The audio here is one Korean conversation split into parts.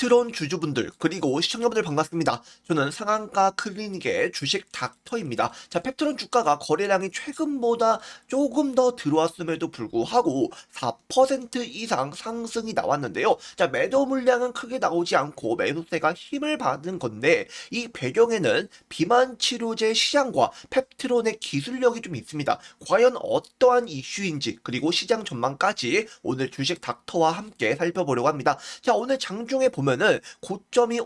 펩트론 주주분들 그리고 시청자분들 반갑습니다. 저는 상한가 클리닉의 주식 닥터입니다. 자, 펩트론 주가가 거래량이 최근보다 조금 더 들어왔음에도 불구하고 4% 이상 상승이 나왔는데요. 자, 매도 물량은 크게 나오지 않고 매수세가 힘을 받은 건데 이 배경에는 비만 치료제 시장과 펩트론의 기술력이 좀 있습니다. 과연 어떠한 이슈인지 그리고 시장 전망까지 오늘 주식 닥터와 함께 살펴보려고 합니다. 자, 오늘 장중에 보면 은 고점이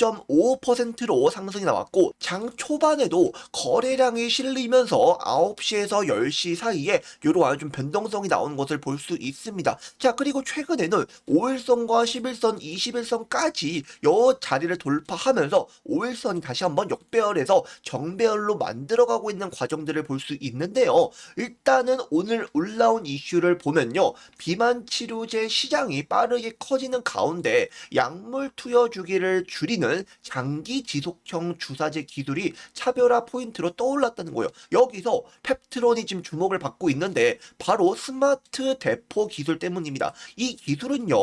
5.5%로 상승이 나왔고 장 초반에도 거래량이 실리면서 9시에서 10시 사이에 이러한 좀 변동성이 나오는 것을 볼 수 있습니다. 자, 그리고 최근에는 5일선과 11선, 21선까지 여 자리를 돌파하면서 5일선이 다시 한번 역배열에서 정배열로 만들어가고 있는 과정들을 볼 수 있는데요. 일단은 오늘 올라온 이슈를 보면요. 비만 치료제 시장이 빠르게 커지는 가운데 약물 투여 주기를 줄이는 장기 지속형 주사제 기술이 차별화 포인트로 떠올랐다는 거예요. 여기서 펩트론이 지금 주목을 받고 있는데 바로 스마트 대포 기술 때문입니다. 이 기술은요.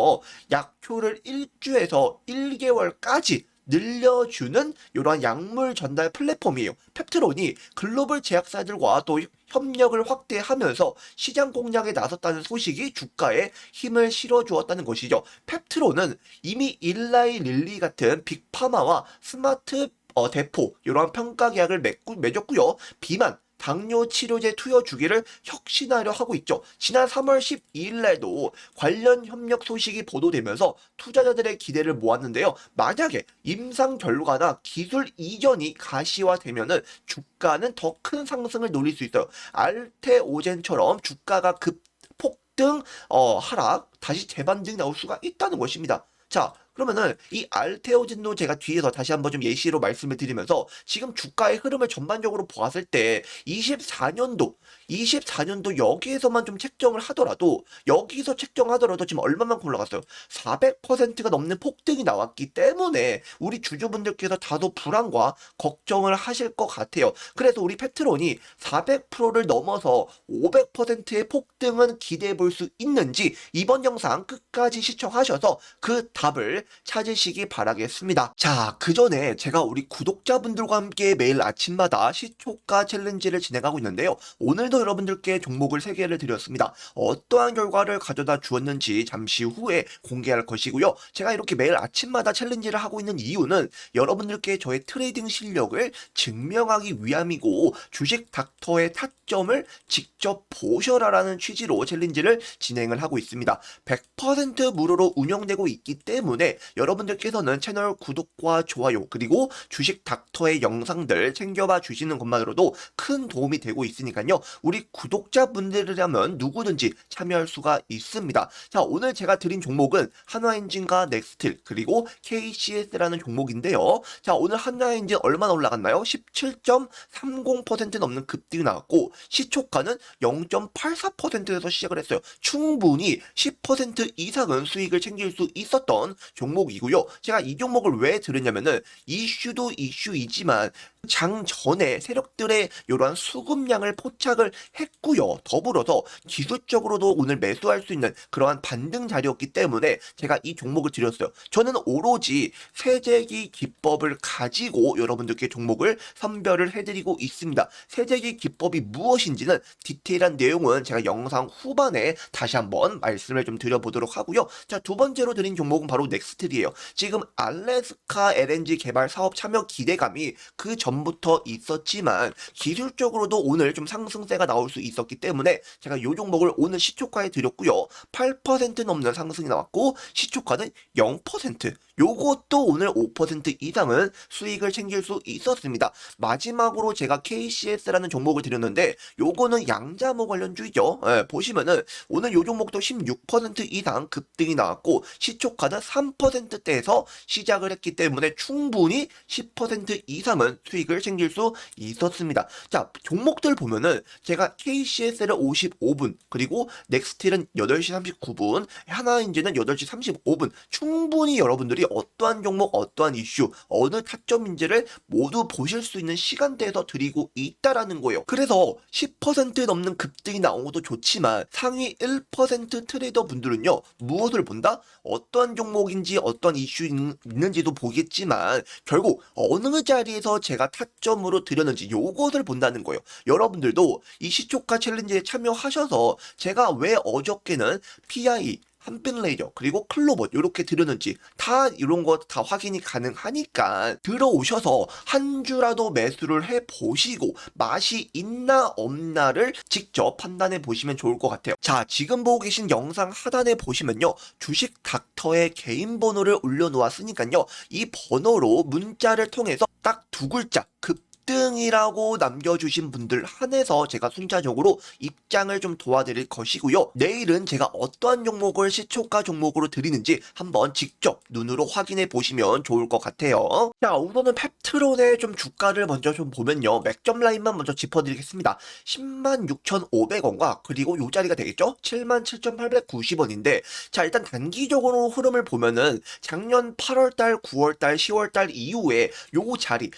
약효를 1주에서 1개월까지 늘려주는 이러한 약물 전달 플랫폼이에요. 펩트론이 글로벌 제약사들과 또 협력을 확대하면서 시장 공략에 나섰다는 소식이 주가에 힘을 실어주었다는 것이죠. 펩트론은 이미 일라이 릴리 같은 빅파마와 스마트 어, 대포 이러한 평가 계약을 맺고, 맺었고요. 비만 당뇨 치료제 투여 주기를 혁신하려 하고 있죠. 지난 3월 12일 날도 관련 협력 소식이 보도되면서 투자자들의 기대를 모았는데요. 만약에 임상 결과나 기술 이전이 가시화되면은 주가는 더 큰 상승을 노릴 수 있어요. 알테오젠처럼 주가가 급 폭등 어, 하락 다시 재반등이 나올 수가 있다는 것입니다. 자, 그러면은 이 알테오젠도 제가 뒤에서 다시 한번 좀 예시로 말씀을 드리면서 지금 주가의 흐름을 전반적으로 보았을 때 24년도 24년도 여기에서만 좀 책정을 하더라도 여기서 책정하더라도 지금 얼마만큼 올라갔어요? 400%가 넘는 폭등이 나왔기 때문에 우리 주주분들께서 다소 불안과 걱정을 하실 것 같아요. 그래서 우리 페트론이 400%를 넘어서 500%의 폭등은 기대해 볼 수 있는지 이번 영상 끝까지 시청하셔서 그 답을 찾으시기 바라겠습니다. 자, 그 전에 제가 우리 구독자분들과 함께 매일 아침마다 시초가 챌린지를 진행하고 있는데요. 오늘도 여러분들께 종목을 3개를 드렸습니다. 어떠한 결과를 가져다 주었는지 잠시 후에 공개할 것이고요. 제가 이렇게 매일 아침마다 챌린지를 하고 있는 이유는 여러분들께 저의 트레이딩 실력을 증명하기 위함이고 주식 닥터의 타점을 직접 보셔라라는 취지로 챌린지를 진행을 하고 있습니다. 100% 무료로 운영되고 있기 때문에 여러분들께서는 채널 구독과 좋아요 그리고 주식 닥터의 영상들 챙겨봐 주시는 것만으로도 큰 도움이 되고 있으니까요. 우리 구독자분들이라면 누구든지 참여할 수가 있습니다. 자, 오늘 제가 드린 종목은 한화엔진과 넥스틸 그리고 KCS라는 종목인데요. 자, 오늘 한화엔진 얼마나 올라갔나요? 17.30% 넘는 급등이 나왔고 시초가는 0.84%에서 시작을 했어요. 충분히 10% 이상은 수익을 챙길 수 있었던 종목이고요. 제가 이 종목을 왜 들었냐면은 이슈도 이슈이지만 장 전에 세력들의 이러한 수급량을 포착을 했고요. 더불어서 기술적으로도 오늘 매수할 수 있는 그러한 반등 자리였기 때문에 제가 이 종목을 드렸어요. 저는 오로지 세제기 기법을 가지고 여러분들께 종목을 선별을 해드리고 있습니다. 세제기 기법이 무엇인지는 디테일한 내용은 제가 영상 후반에 다시 한번 말씀을 좀 드려보도록 하고요. 자, 두 번째로 드린 종목은 바로 넥스트리예요. 지금 알래스카 LNG 개발 사업 참여 기대감이 그 전부터 있었지만 기술적으로도 오늘 좀 상승세가 나올 수 있었기 때문에 제가 이 종목을 오늘 시초가에 드렸고요. 8% 넘는 상승이 나왔고 시초가는 0%. 요것도 오늘 5% 이상은 수익을 챙길 수 있었습니다. 마지막으로 제가 KCS라는 종목을 드렸는데 요거는 양자모 관련주이죠. 예, 보시면은 오늘 요 종목도 16% 이상 급등이 나왔고 시초가는 3%대에서 시작을 했기 때문에 충분히 10% 이상은 수익을 챙길 수 있었습니다. 자, 종목들 보면은 제가 KCS를 55분 그리고 넥스틸은 8시 39분 하나인지는 8시 35분 충분히 여러분들이 어떠한 종목 어떠한 이슈 어느 타점인지를 모두 보실 수 있는 시간대에서 드리고 있다라는 거예요. 그래서 10% 넘는 급등이 나온 것도 좋지만 상위 1% 트레이더 분들은요 무엇을 본다? 어떠한 종목인지 어떤 이슈 있- 있는지도 보겠지만 결국 어느 자리에서 제가 타점으로 드렸는지 요것을 본다는 거예요. 여러분들도 이 시초가 챌린지에 참여하셔서 제가 왜 어저께는 PI 한빛 레이저 그리고 클로봇 이렇게 드렸는지 다 이런 거다 확인이 가능하니까 들어오셔서 한 주라도 매수를 해 보시고 맛이 있나 없나를 직접 판단해 보시면 좋을 것 같아요. 자, 지금 보고 계신 영상 하단에 보시면요. 주식 닥터의 개인 번호를 올려놓았으니까요. 이 번호로 문자를 통해서 딱 두 글자 급 등이라고 남겨주신 분들 한해서 제가 순차적으로 입장을 좀 도와드릴 것이고요. 내일은 제가 어떠한 종목을 시초가 종목으로 드리는지 한번 직접 눈으로 확인해 보시면 좋을 것 같아요. 자, 우선은 펩트론의 좀 주가를 먼저 좀 보면요. 맥점 라인만 먼저 짚어드리겠습니다. 106,500원과 그리고 요 자리가 되겠죠? 77,890원인데 자 일단 단기적으로 흐름을 보면은 작년 8월달, 9월달, 10월달 이후에 요 자리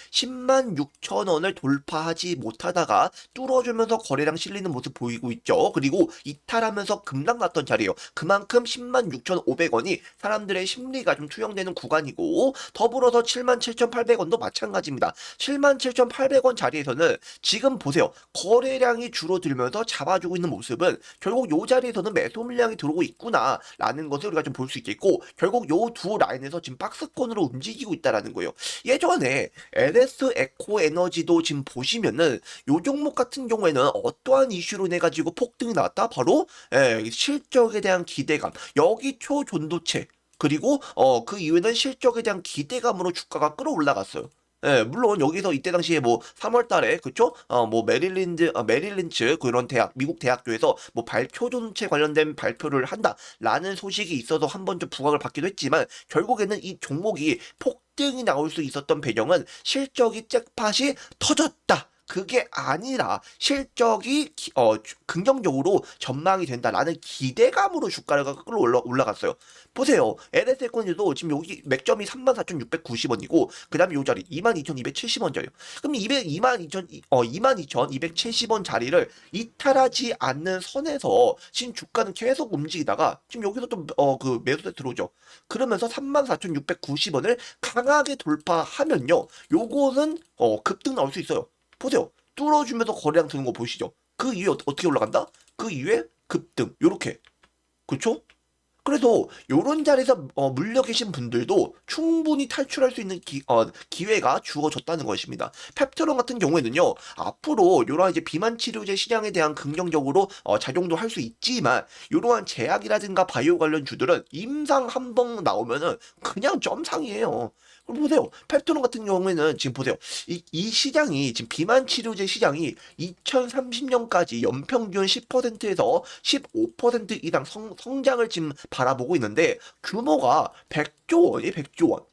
106,000원을 돌파하지 못하다가 뚫어주면서 거래량 실리는 모습 보이고 있죠. 그리고 이탈하면서 급락 났던 자리예요. 그만큼 106,500원이 사람들의 심리가 좀 투영되는 구간이고 더불어서 77,800원도 마찬가지입니다. 77,800원 자리에서는 지금 보세요. 거래량이 줄어들면서 잡아주고 있는 모습은 결국 요 자리에서는 매수 물량이 들어오고 있구나라는 것을 우리가 좀 볼 수 있겠고 결국 요 두 라인에서 지금 박스권으로 움직이고 있다라는 거예요. 예전에 LS 에코 에너지 도 지금 보시면은 요 종목 같은 경우에는 어떠한 이슈로 내 가지고 폭등이 나왔다? 바로 예, 실적에 대한 기대감. 여기 초전도체 그리고 어 그 이후에는 실적에 대한 기대감으로 주가가 끌어올라갔어요. 예, 물론 여기서 이때 당시에 뭐 3월 달에 그쵸? 어, 뭐 메릴린드 어, 메릴린츠 그런 대학 미국 대학교에서 뭐 발표전체 관련된 발표를 한다라는 소식이 있어서 한 번 좀 부각을 받기도 했지만 결국에는 이 종목이 폭등이 나올 수 있었던 배경은 실적이 잭팟이 터졌다. 그게 아니라 실적이 기- 어, 주- 긍정적으로 전망이 된다라는 기대감으로 주가가 끌어 올라 올라갔어요. 보세요. LS에코니도 지금 여기 맥점이 34,690원이고 그다음에 요 자리 22,270원짜리요. 그럼 200 22,000 어 22,270원 자리를 이탈하지 않는 선에서 지금 주가는 계속 움직이다가 지금 여기서 또어그 매수세 들어오죠. 그러면서 34,690원을 강하게 돌파하면요. 요거는 어 급등 나올 수 있어요. 보세요. 뚫어주면서 거래량 드는 거 보시죠. 그 이후에 어- 어떻게 올라간다? 그 이후에 급등. 요렇게. 그쵸? 그래서 요런 자리에서 어, 물려 계신 분들도 충분히 탈출할 수 있는 기, 어, 기회가 주어졌다는 것입니다. 펩트론 같은 경우에는요, 앞으로 요러한 이제 비만 치료제 시장에 대한 긍정적으로 어, 작용도 할 수 있지만, 요러한 제약이라든가 바이오 관련 주들은 임상 한 번 나오면은 그냥 점상이에요. 그럼 보세요. 펩트론 같은 경우에는 지금 보세요. 이, 이 시장이 지금 비만 치료제 시장이 2030년까지 연평균 10%에서 15% 이상 성, 성장을 지금 바라보고 있는데 규모가 100조 원이 100조 원.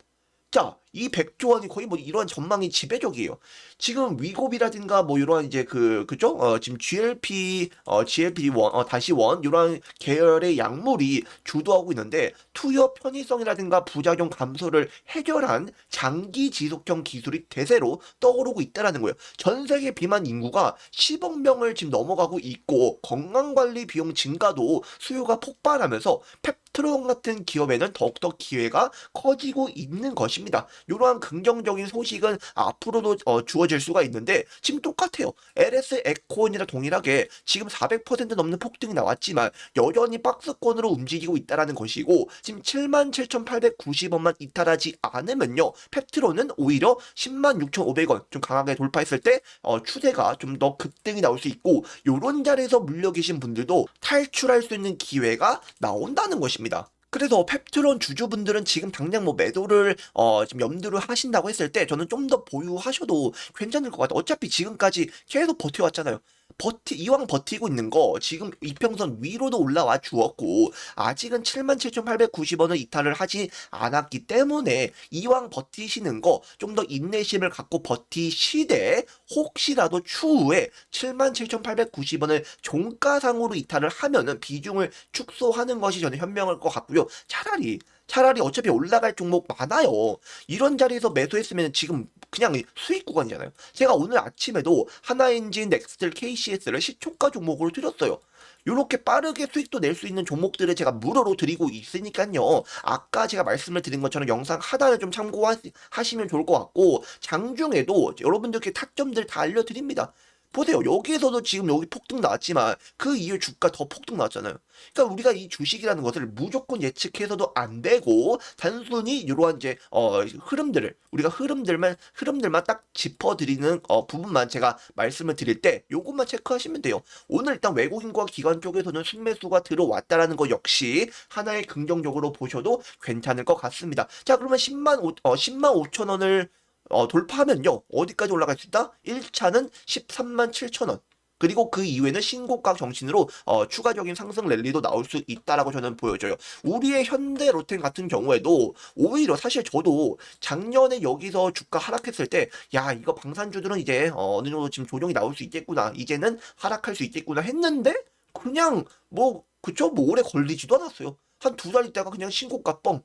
자, 이 100조 원이 거의 뭐 이러한 전망이 지배적이에요. 지금 위고비라든가 뭐 이러한 이제 그 그죠? 어, 지금 GLP 어 GLP-1 어 다시 원 이러한 계열의 약물이 주도하고 있는데 투여 편의성이라든가 부작용 감소를 해결한 장기 지속형 기술이 대세로 떠오르고 있다라는 거예요. 전 세계 비만 인구가 10억 명을 지금 넘어가고 있고 건강 관리 비용 증가도 수요가 폭발하면서 펩트론 같은 기업에는 더욱더 기회가 커지고 있는 것입니다. 이러한 긍정적인 소식은 앞으로도 어, 주어질 수가 있는데 지금 똑같아요. LS 에코온이랑 동일하게 지금 400% 넘는 폭등이 나왔지만 여전히 박스권으로 움직이고 있다라는 것이고 지금 77,890원만 이탈하지 않으면요. 펩트론은 오히려 106,500원 좀 강하게 돌파했을 때 어, 추세가 좀 더 급등이 나올 수 있고 요런 자리에서 물려 계신 분들도 탈출할 수 있는 기회가 나온다는 것입니다. 그래서 펩트론 주주분들은 지금 당장 뭐 매도를 어 지금 염두를 하신다고 했을 때 저는 좀 더 보유하셔도 괜찮을 것 같아요. 어차피 지금까지 계속 버텨왔잖아요. 버티 이왕 버티고 있는 거 지금 이평선 위로도 올라와 주었고 아직은 77,890원을 이탈을 하지 않았기 때문에 이왕 버티시는 거 좀 더 인내심을 갖고 버티시되 혹시라도 추후에 77,890원을 종가상으로 이탈을 하면은 비중을 축소하는 것이 저는 현명할 것 같고요. 차라리 차라리 어차피 올라갈 종목 많아요. 이런 자리에서 매수했으면 지금 그냥 수익 구간이잖아요. 제가 오늘 아침에도 하나엔진, 넥스트, KCS를 시초가 종목으로 드렸어요. 이렇게 빠르게 수익도 낼 수 있는 종목들을 제가 무료로 드리고 있으니까요. 아까 제가 말씀을 드린 것처럼 영상 하나를 좀 참고하시면 좋을 것 같고 장중에도 여러분들께 타점들 다 알려드립니다. 보세요. 여기에서도 지금 여기 폭등 나왔지만 그 이후에 주가 더 폭등 나왔잖아요. 그러니까 우리가 이 주식이라는 것을 무조건 예측해서도 안 되고 단순히 이러한 이제 어 흐름들을 우리가 흐름들만 흐름들만 딱 짚어드리는 어 부분만 제가 말씀을 드릴 때 요것만 체크하시면 돼요. 오늘 일단 외국인과 기관 쪽에서는 순매수가 들어왔다라는 거 역시 하나의 긍정적으로 보셔도 괜찮을 것 같습니다. 자 그러면 10만 5, 어, 10만 5천 원을 어, 돌파하면요 어디까지 올라갈 수 있다? 1차는 13만 7천 원. 그리고 그 이후에는 신고가 정신으로 어, 추가적인 상승 랠리도 나올 수 있다라고 저는 보여져요. 우리의 현대 로텐 같은 경우에도 오히려 사실 저도 작년에 여기서 주가 하락했을 때 야 이거 방산주들은 이제 어, 어느 정도 지금 조정이 나올 수 있겠구나 이제는 하락할 수 있겠구나 했는데 그냥 뭐 그쵸 뭐 오래 걸리지도 않았어요. 한 두 달 있다가 그냥 신고가 뻥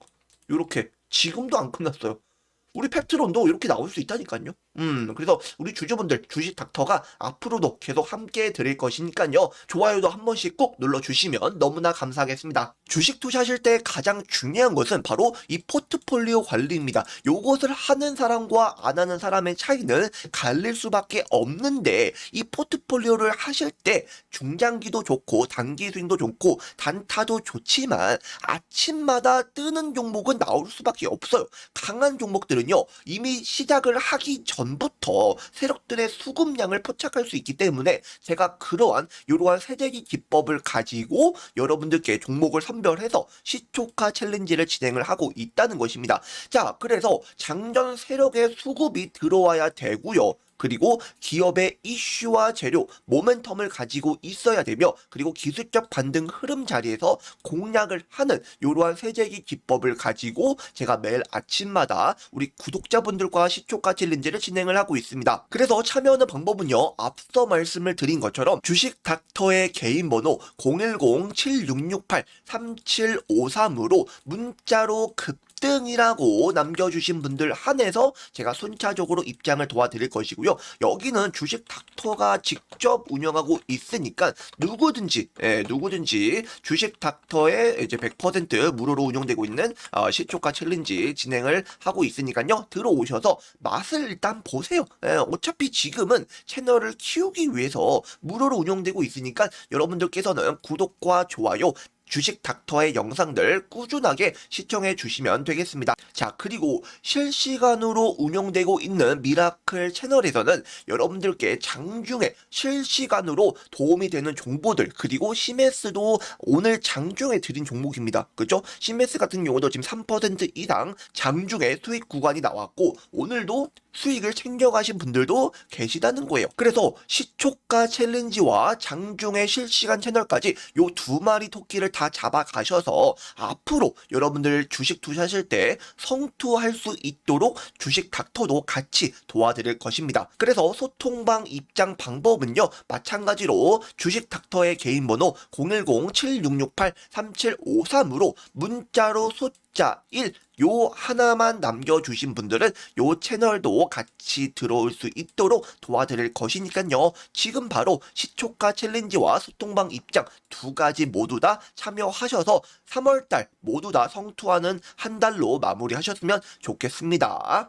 요렇게 지금도 안 끝났어요. 우리 팩트론도 이렇게 나올 수 있다니까요. 음, 그래서 우리 주주분들 주식 닥터가 앞으로도 계속 함께 드릴 것이니까요. 좋아요도 한 번씩 꼭 눌러주시면 너무나 감사하겠습니다. 주식 투자하실 때 가장 중요한 것은 바로 이 포트폴리오 관리입니다. 요것을 하는 사람과 안 하는 사람의 차이는 갈릴 수밖에 없는데 이 포트폴리오를 하실 때 중장기도 좋고 단기 스윙도 좋고 단타도 좋지만 아침마다 뜨는 종목은 나올 수밖에 없어요. 강한 종목들은요 이미 시작을 하기 전 부터 세력들의 수급량을 포착할 수 있기 때문에 제가 그러한 이러한 세대기 기법을 가지고 여러분들께 종목을 선별해서 시초카 챌린지를 진행을 하고 있다는 것입니다. 자, 그래서 장전 세력의 수급이 들어와야 되고요. 그리고 기업의 이슈와 재료, 모멘텀을 가지고 있어야 되며 그리고 기술적 반등 흐름 자리에서 공략을 하는 이러한 세제기 기법을 가지고 제가 매일 아침마다 우리 구독자분들과 시초가 챌린지를 진행을 하고 있습니다. 그래서 참여하는 방법은요. 앞서 말씀을 드린 것처럼 주식 닥터의 개인 번호 010-7668-3753으로 문자로 급 등이라고 남겨주신 분들 한해서 제가 순차적으로 입장을 도와드릴 것이고요. 여기는 주식 닥터가 직접 운영하고 있으니까 누구든지 예, 누구든지 주식 닥터에 이제 100% 무료로 운영되고 있는 어, 시초가 챌린지 진행을 하고 있으니까요. 들어오셔서 맛을 일단 보세요. 예, 어차피 지금은 채널을 키우기 위해서 무료로 운영되고 있으니까 여러분들께서는 구독과 좋아요 주식 닥터의 영상들 꾸준하게 시청해 주시면 되겠습니다. 자, 그리고 실시간으로 운영되고 있는 미라클 채널에서는 여러분들께 장중에 실시간으로 도움이 되는 정보들 그리고 시메스도 오늘 장중에 드린 종목입니다. 그죠? 시메스 같은 경우도 지금 3% 이상 장중에 수익 구간이 나왔고 오늘도 수익을 챙겨가신 분들도 계시다는 거예요. 그래서 시초가 챌린지와 장중의 실시간 채널까지 요 두 마리 토끼를 다 잡아가셔서 앞으로 여러분들 주식 투자하실 때 성투할 수 있도록 주식 닥터도 같이 도와드릴 것입니다. 그래서 소통방 입장 방법은요. 마찬가지로 주식 닥터의 개인 번호 010-7668-3753으로 문자로 숫자 1 요 하나만 남겨주신 분들은 요 채널도 같이 들어올 수 있도록 도와드릴 것이니까요. 지금 바로 시초가 챌린지와 소통방 입장 두 가지 모두 다 참여하셔서 3월달 모두 다 성투하는 한 달로 마무리하셨으면 좋겠습니다.